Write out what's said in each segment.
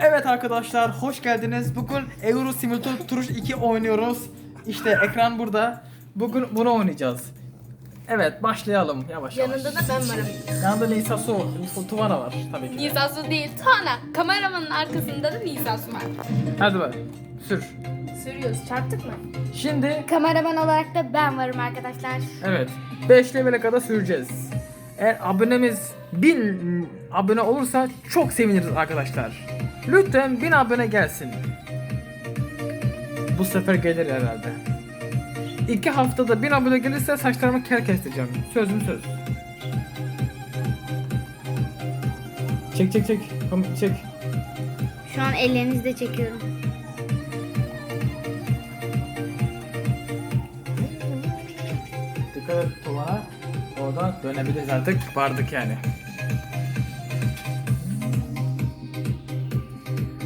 Evet arkadaşlar hoş geldiniz. Bugün Euro Simulator Turuş 2 oynuyoruz. İşte ekran burada. Bugün bunu oynayacağız. Evet başlayalım yavaş yavaş. Yanında da ben varım. Yanında Nisa Su, Nisa Tuvana var tabii ki. de. Nisa Su değil, Tana. Kameramanın arkasında da Nisa Su var. Hadi bak sür. Sürüyoruz. Çarptık mı? Şimdi Kameraman olarak da ben varım arkadaşlar. evet 5 level'e kadar süreceğiz. Eğer abonemiz 1000 abone olursa çok seviniriz arkadaşlar. Lütfen 1000 abone gelsin. Bu sefer gelir herhalde. İki haftada 1000 abone gelirse saçlarımı kel kestireceğim. Sözüm söz. Çek çek çek. Tamam, Çek. Şu an ellerinizde çekiyorum. Dikkat et Tuvana. Oradan dönebiliriz artık. Vardık yani.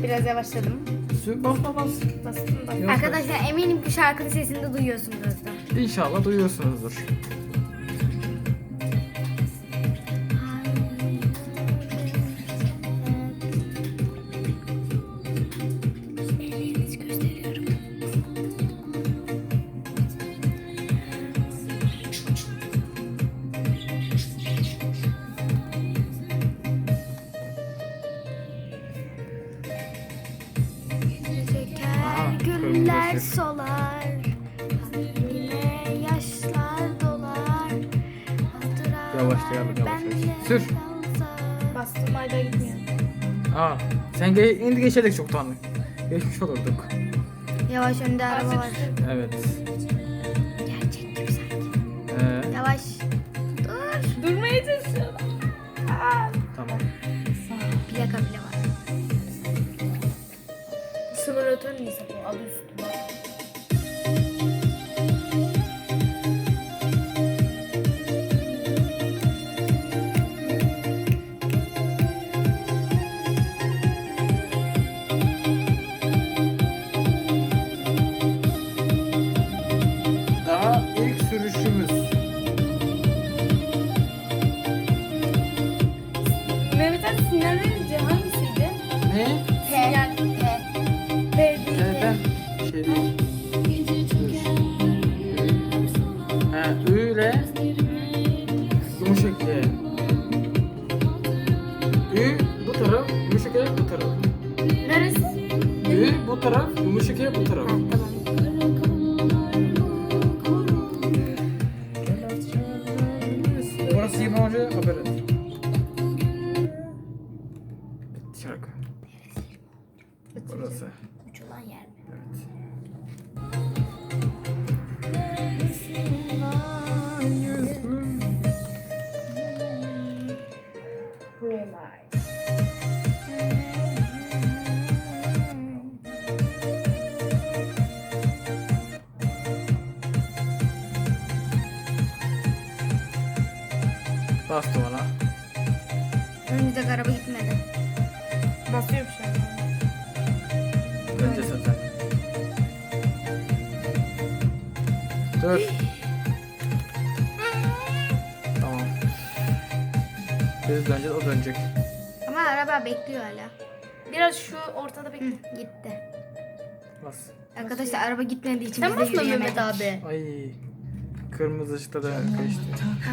Biraz yavaşladım. Sür bas bas bas. Bastım. Yok, Arkadaşlar eminim ki şarkının sesini de duyuyorsunuzdur. İnşallah duyuyorsunuzdur. Ge indi geçerdik çoktan. Geçmiş olurduk. Yavaş önde araba var. Evet. Gerçek gibi sanki. Ee, Yavaş. Dur. Durmaya çalışıyorum. Aa. tamam. Plaka bile var. Simülatör Nisa Su. Adı. Bastı bana. Önümüzdeki araba gitmedi. Basıyorum şu an. Önce zaten. Dur. Tamam. Biz döneceğiz, o dönecek. Ama araba bekliyor hala. Biraz şu ortada bekle. Gitti. Bas. Arkadaşlar araba gitmediği için Sen biz de basma yürüyemedik. Mehmet abi. Ay. Kırmızı ışıkta da geçti.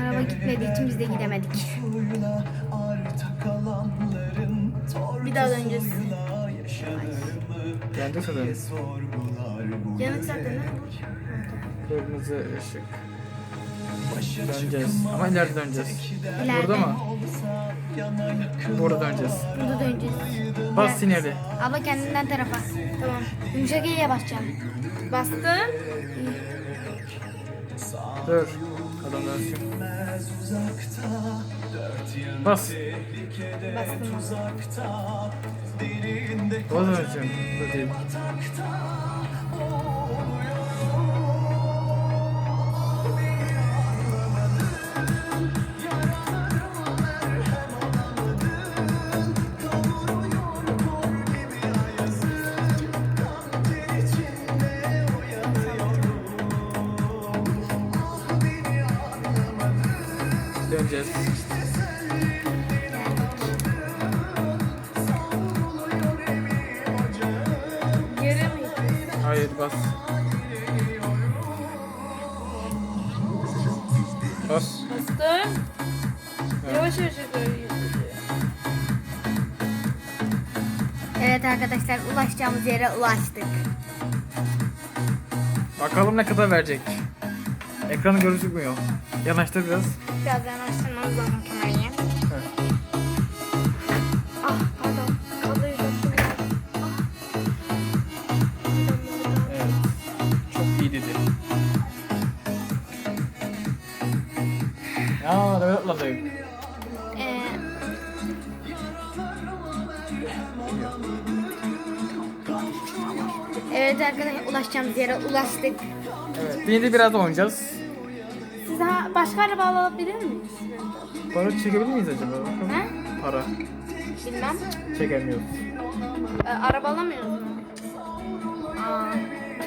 Araba gitmediği için biz de gidemedik. Bir daha döneceğiz. Geldi sanırım. Yanık zaten ha. Kırmızı ışık. Döneceğiz. Ama ileride döneceğiz. İleride. Burada mı? Burada döneceğiz. Burada döneceğiz. Bas sinyali. Abla kendinden tarafa. Tamam. Yumuşak iyiye basacağım. Bastım. Dur. Adam dönsün. Bas. Bastım. Bas döneceğim. Dur değil. Hayır bas. Bas. Bastım. Yavaş yavaş yukarı Evet arkadaşlar ulaşacağımız yere ulaştık. Bakalım ne kadar verecek. Ekranı gözükmüyor. Yanaştır biraz. Biraz yanaştırmamız lazım kamerayı. Ya evet atladık. Ee, Evet arkadaşlar ulaşacağımız yere ulaştık. Evet. Şimdi biraz oynayacağız. Siz ha, başka araba alabilir miyiz? Para çekebilir miyiz acaba? Bakalım. He? Para. Bilmem. Çekemiyoruz. Ee, araba alamıyoruz mu? Aa,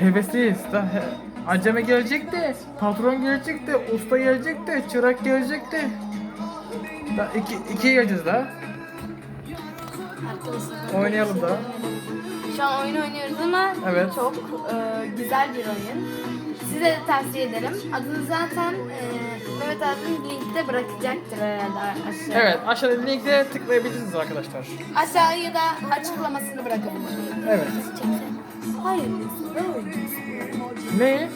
Hevesliyiz. Da he- aceme gelecek de, patron gelecek de, usta gelecek de, çırak gelecek de. Da iki, ikiye geleceğiz daha. arkadaşlar. Oynayalım da. Şu an oyun oynuyoruz ama Evet. çok e, güzel bir oyun. Size de tavsiye ederim. Adını zaten e, Mehmet abim linkte bırakacaktır herhalde aşağıya. Evet aşağıda linkte tıklayabilirsiniz arkadaşlar. Aşağıya da açıklamasını bırakabilirim. Evet. Hayır, ben Ne?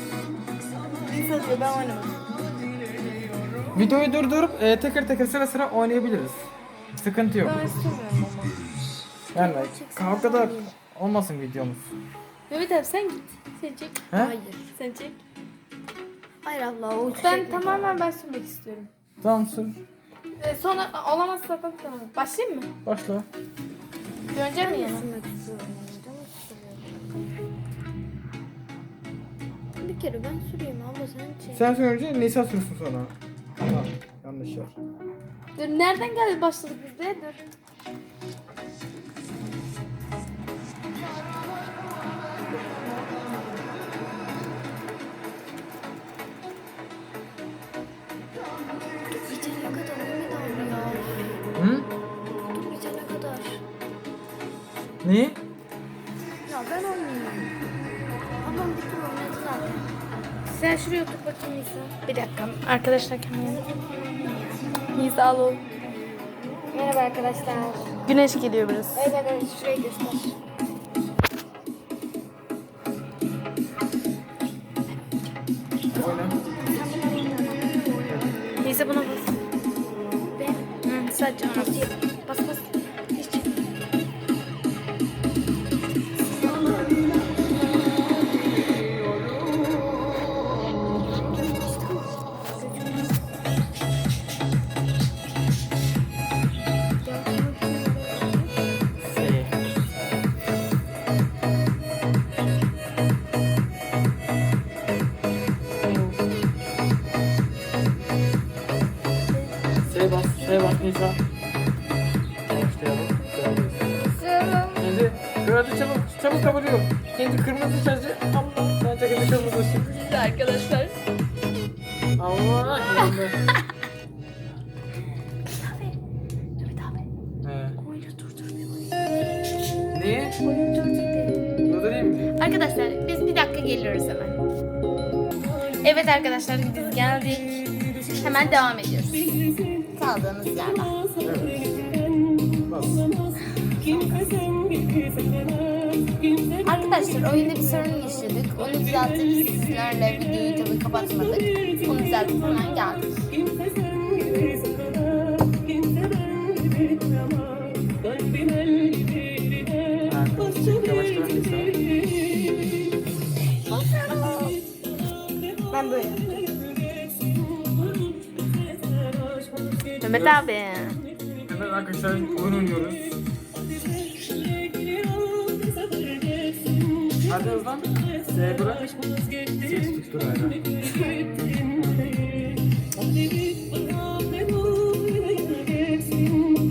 Sadece ben oynamak Videoyu durdurup e, teker teker sıra sıra oynayabiliriz. Sıkıntı yok. Ben istemiyorum ama. Yani kavgada olmasın videomuz. Mehmet abi sen git. Sen çek. He? Hayır. Sen çek. Hayır abla o Ben tamamen ben sürmek istiyorum. Tamam sür. E, sonra olamaz zaten tamam. Başlayayım mı? Başla. Döneceğim mi yana? Bir kere ben süreyim abla sen çek. Sen sür önce Nisa sürsün sonra. Tamam. Yanlış yer. Dur nereden geldi başladık biz de? Dur. Bitene kadar Mehmet abi ya. Hı? Dur bitene kadar. Ne? Ya ben oynayayım. Ablam bir oynadı zaten. Sen şuraya otur bakayım Nisa. Bir dakika. Arkadaşlar kamerayı. Nisa al. Merhaba arkadaşlar. Güneş geliyor biraz. Evet arkadaşlar şurayı göster. Nisa. Şimdi kırmızı çabuk, çabuk kapatıyorum. Şimdi kırmızı çarşı. Allah, ben çekildi kırmızı ışık. De arkadaşlar. Allah, yandı. He. Niye? Durdurayım mı? Arkadaşlar biz bir dakika geliyoruz hemen. Evet arkadaşlar biz geldik. Hemen devam ediyoruz. Kaldığımız yerden. Bas. Arkadaşlar oyunda bir sorun yaşadık. Onu düzeltip sizlerle videoyu tabii kapatmadık. Onu düzeltip hemen geldik. Ben böyle. Mehmet abi. Evet arkadaşlar oyun oynuyoruz. Hadi hızlan. S bırak. Ses tuttur hala.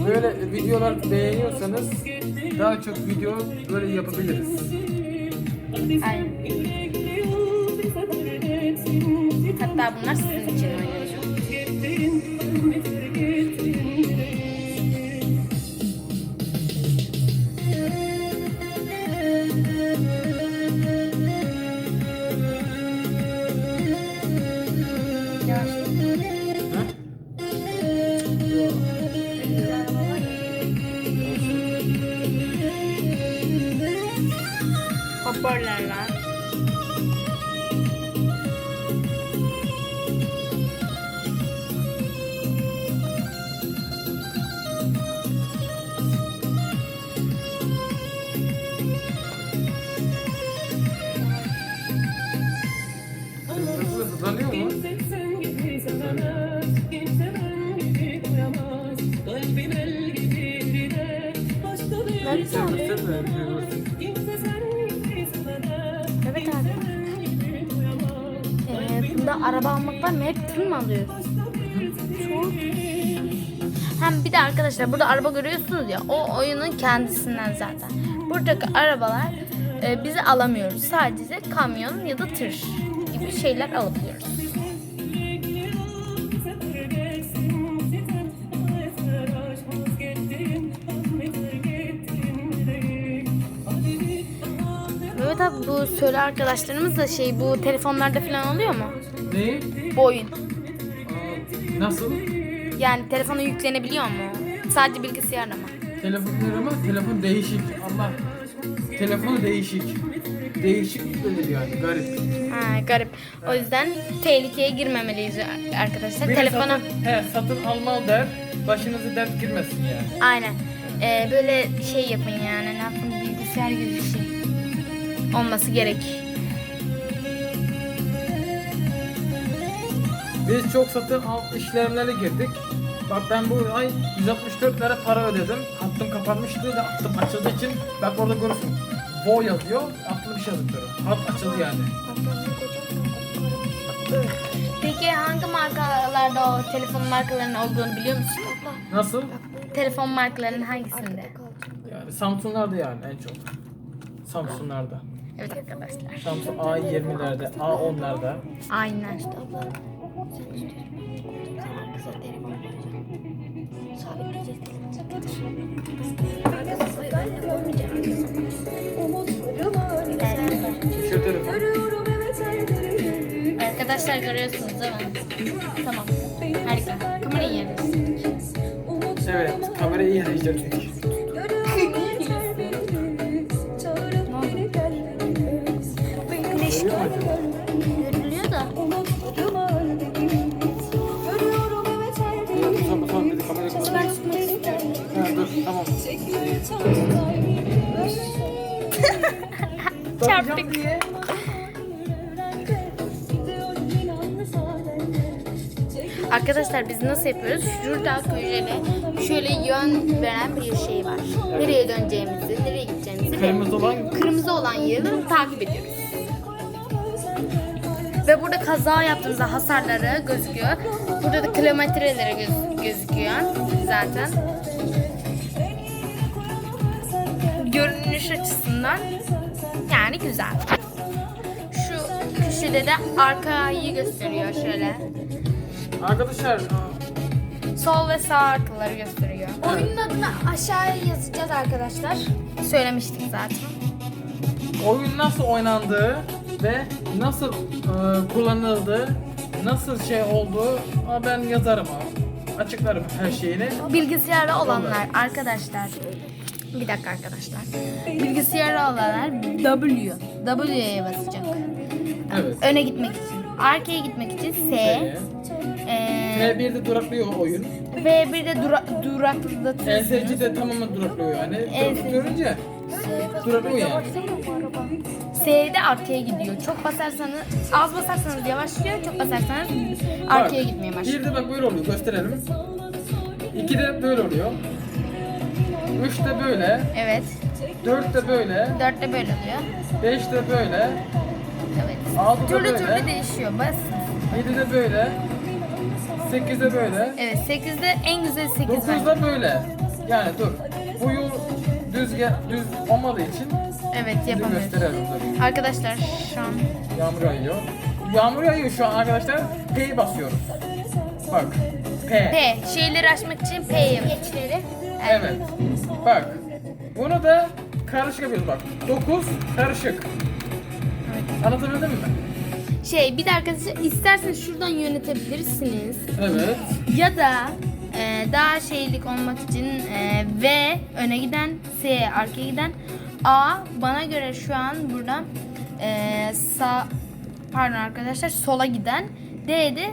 Böyle videolar beğeniyorsanız daha çok video böyle yapabiliriz. Aynen. Hatta bunlar sizin için oynayacağım. Hoparlörler. Evet abi. Ee, bunda araba almak var mı? Hep tır mı alıyoruz? Hem bir de arkadaşlar burada araba görüyorsunuz ya o oyunun kendisinden zaten. Buradaki arabalar e, bizi alamıyoruz. Sadece kamyon ya da tır gibi şeyler alabiliyoruz. Abi bu söyle arkadaşlarımız da şey bu telefonlarda falan oluyor mu? Ne? Bu oyun. Aa, Nasıl? Yani telefona yüklenebiliyor mu? Sadece bilgisayarda mı? Telefonlar ama telefon değişik. Allah. Telefonu değişik. Değişik böyle yani garip. Ha, garip. O yüzden tehlikeye girmemeliyiz arkadaşlar. Biri Telefona satın, he, satın alma der. Başınızı dert girmesin yani. aynen. Ee, böyle şey yapın yani. Ne yapın bilgisayar gibi bir şey. Olması gerek. Biz çok satın al işlemlere girdik. Bak ben bu ay 164 lira para ödedim. Hattım kapanmıştı da hattım açıldığı için bak orada görürsün. Vo yazıyor. Aklım bir şey yazıyorum. Hat açıldı yani. Peki hangi markalarda o telefon markalarının olduğunu biliyor musun? Nasıl? Telefon markalarının hangisinde? Yani Samsung'larda yani en çok. Samsung'larda. Evet arkadaşlar. Samsung A20'lerde, A10'larda. Aynen. Telefon. Arkadaşlar görüyorsunuz değil mi? Tamam. Harika. Kamerayı yerleştir. Evet, kamerayı yerleştirdik. Diye. Arkadaşlar biz nasıl yapıyoruz? Şurada köşede şöyle yön veren bir şey var. Nereye döneceğimizi, nereye gideceğimizi Kırmızı olan kırmızı olan yeri takip ediyoruz. Ve burada kaza yaptığımızda hasarları gözüküyor. Burada da kilometreleri göz- gözüküyor zaten. Görünüş açısından yani güzel. Şu köşede de arkayı gösteriyor şöyle. Arkadaşlar Sol ve sağ arkaları gösteriyor. Oyunun adını aşağıya yazacağız arkadaşlar. Söylemiştik zaten. oyun nasıl oynandığı ve nasıl e, kullanıldığı, nasıl şey olduğu ama ben yazarım abi. Açıklarım her şeyini. Bilgisayarda olanlar arkadaşlar. Bir dakika arkadaşlar. Bilgisayarda olanlar W. W'ye basacak. Evet. Öne gitmek için. Arkaya gitmek için S. Ee, Ee, T1'de duraklıyor oyun. ve bir de dura duraklatıyorsunuz. LSG de tamamen duraklıyor yani. LSG. Görünce duraklıyor yani. S'de arkaya gidiyor. Çok basarsanız, az basarsanız yavaşlıyor, çok basarsanız arkaya gitmeye başlıyor. Bir de bak böyle oluyor gösterelim. İki de böyle oluyor. Üç de böyle. Evet. Dört de böyle. Dörtte böyle oluyor. Beş de böyle. Evet. Altı da Türlü böyle. türlü değişiyor. Bas. Yedi de böyle. Sekiz de böyle. Evet 8'de en güzel 8 Dokuz da böyle. Yani dur. Bu yol düz ge- düz olmadığı için Evet size yapamıyoruz. gösterelim dur. Arkadaşlar şu an Yağmur yağıyor. Yağmur yağıyor şu an arkadaşlar. P'yi basıyoruz. Bak. P. P şeyleri açmak için P yapıyoruz. Evet. Bak. Bunu da karışık yapıyoruz bak. 9 karışık. Anlatabildim mi? Şey bir de arkadaşlar isterseniz şuradan yönetebilirsiniz. Evet. Ya da e, daha şeylik olmak için e, V öne giden, S arkaya giden, A bana göre şu an burada e, sağ pardon arkadaşlar sola giden, D de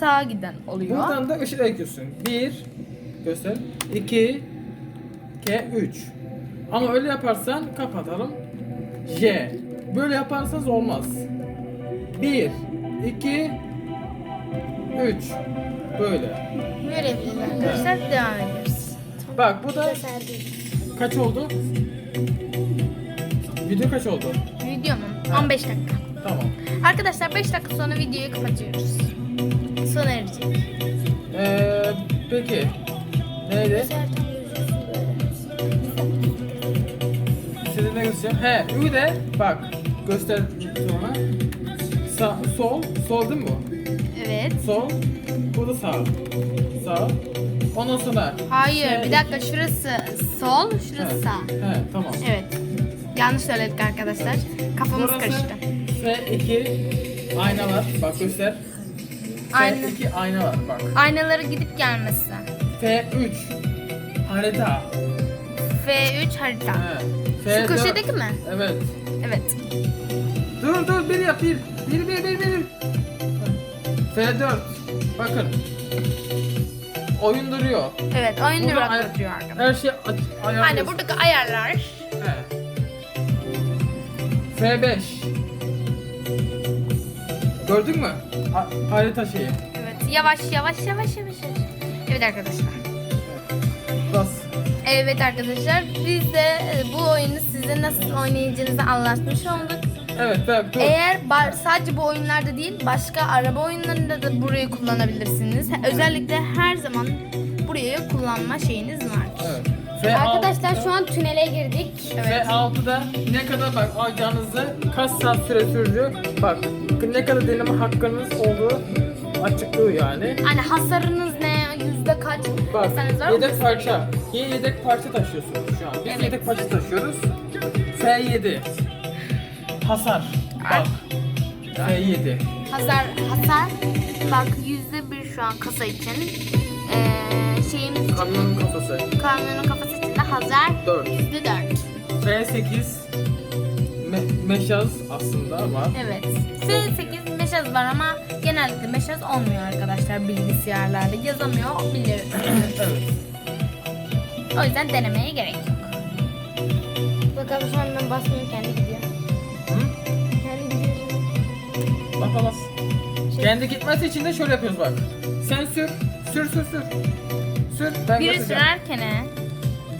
sağa giden oluyor. Buradan da ışık ekliyorsun. 1 göster. 2 K 3. Ama öyle yaparsan kapatalım. J. Böyle yaparsanız olmaz. 1 2 3 Böyle. Böyle yapıyoruz arkadaşlar. Devam ediyoruz. Bak bu da kaç oldu? Video kaç oldu? Video mu? Ha. 15 dakika. Tamam. Arkadaşlar 5 dakika sonra videoyu kapatıyoruz. Sona erecek. Ee, peki. Neydi? Sertan gözüksün böyle. Size ne göstereceğim? He, Ü de bak göster sonra. Sağ, sol, sol değil mi bu? Evet. Sol, bu da sağ. Sağ. Ondan sonra. Hayır Şey- bir dakika şurası sol şurası He, sağ. He, tamam. Evet. Yanlış söyledik arkadaşlar. Kafamız Burası karıştı. F2 aynalar. Bak göster. Ayna. F2 ayna var bak. Aynaları gidip gelmesi. F3 harita. F3 harita. Şu F4 köşedeki mi? Evet. Evet. Dur dur bir yap bir. Bir bir bir bir. F4. Bakın. Oyun duruyor. Evet oyun Burada durak ay- arkadaşlar. Her şey ayarlıyorsun. Hani buradaki ayarlar. He. F5. Gördün mü? Ha- harita şeyi. Evet yavaş yavaş yavaş yavaş. yavaş. Evet arkadaşlar. Bas. Evet arkadaşlar biz de e, bu oyunu size nasıl oynayacağınızı anlatmış olduk. Evet bak dur. Eğer sadece bu oyunlarda değil başka araba oyunlarında da burayı kullanabilirsiniz. Özellikle her zaman burayı kullanma şeyiniz var. Evet. F6'da, Arkadaşlar şu an tünele girdik. Evet. F6'da ne kadar bak alacağınızı kaç saat süre sürdü bak ne kadar deneme hakkınız olduğu açıklıyor yani. Hani hasarınız kaç Bak hasarınız var? yedek parça. Yeni yedek parça taşıyorsunuz şu an. Biz Evet. yedek parça taşıyoruz. F7. Hasar. Bak. F7. Hasar, hasar. Bak yüzde bir şu an kasa için. Ee, şeyimiz Kamyonun kafası. kamyonun kafası için de hasar 4. yüzde dört. F8. Me meşaz aslında var. Evet. S8 meşaz var ama genellikle meşaz olmuyor arkadaşlar bilgisayarlarda. Yazamıyor biliriz. evet. o yüzden denemeye gerek yok. Bakalım şu an ben basmıyorum kendi gidiyor. Hı? Kendi gidiyor. Bak bas. Kendi gitmesi için de şöyle yapıyoruz bak. Sen sür. Sür sür sür. Sür. Ben Biri yapacağım. sürerken he,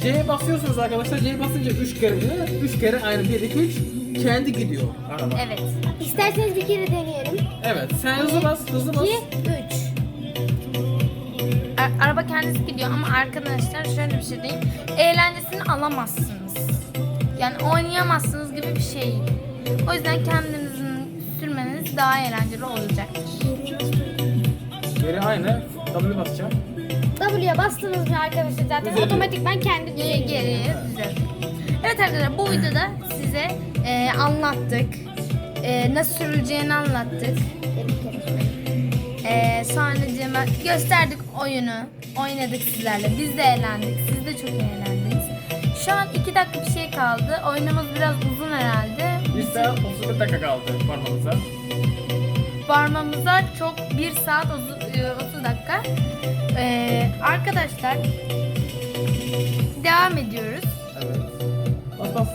C'ye basıyorsunuz arkadaşlar. C'ye basınca 3 kere 3 kere aynı 1 2 3 kendi gidiyor araba. Evet. İsterseniz bir kere deneyelim. Evet. Sen hızlı bas, hızlı bas. 2, 3. A- araba kendisi gidiyor ama arkadaşlar şöyle bir şey diyeyim. Eğlencesini alamazsınız. Yani oynayamazsınız gibi bir şey. O yüzden kendinizin sürmeniz daha eğlenceli olacaktır. Geri aynı. W basacağım. W'ye bastınız mı arkadaşlar zaten Düzeliyor. otomatikman kendi Geri düzeliyor. geri düzelt. Evet arkadaşlar bu videoda size e, anlattık. E, nasıl sürüleceğini anlattık. E, sonracığıma gösterdik oyunu. Oynadık sizlerle. Biz de eğlendik. Siz de çok eğlendiniz. Şu an 2 dakika bir şey kaldı. Oyunumuz biraz uzun herhalde. 1 saat 31 dakika kaldı parmağımıza. Varmamıza çok 1 saat 30, e, 30 dakika. E, arkadaşlar devam ediyoruz. Evet. Bas bas.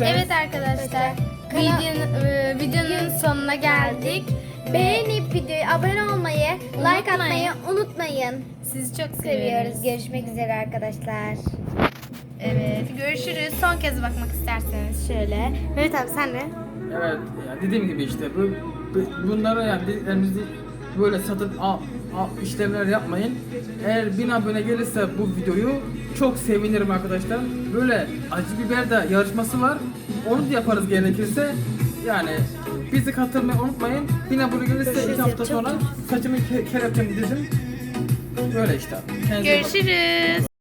Evet arkadaşlar. Videonun, e, videonun sonuna geldik. Beğenip videoyu abone olmayı, like Unutmayın. atmayı unutmayın. Sizi çok seviyoruz. Seviyoruz. Görüşmek üzere arkadaşlar. Evet, görüşürüz. Son kez bakmak isterseniz şöyle. Mehmet abi sen de. Evet, yani dediğim gibi işte bu, bu- bunları yani dediklerimizi böyle satın al, al işlemler yapmayın. Eğer 1000 abone gelirse bu videoyu çok sevinirim arkadaşlar. Böyle acı biber de yarışması var. Onu da yaparız gerekirse. Yani bizi katılmayı unutmayın. 1000 abone gelirse 2 hafta sonra saçımı ke- kelepçemi dizim. Böyle işte. Kendinize. Görüşürüz.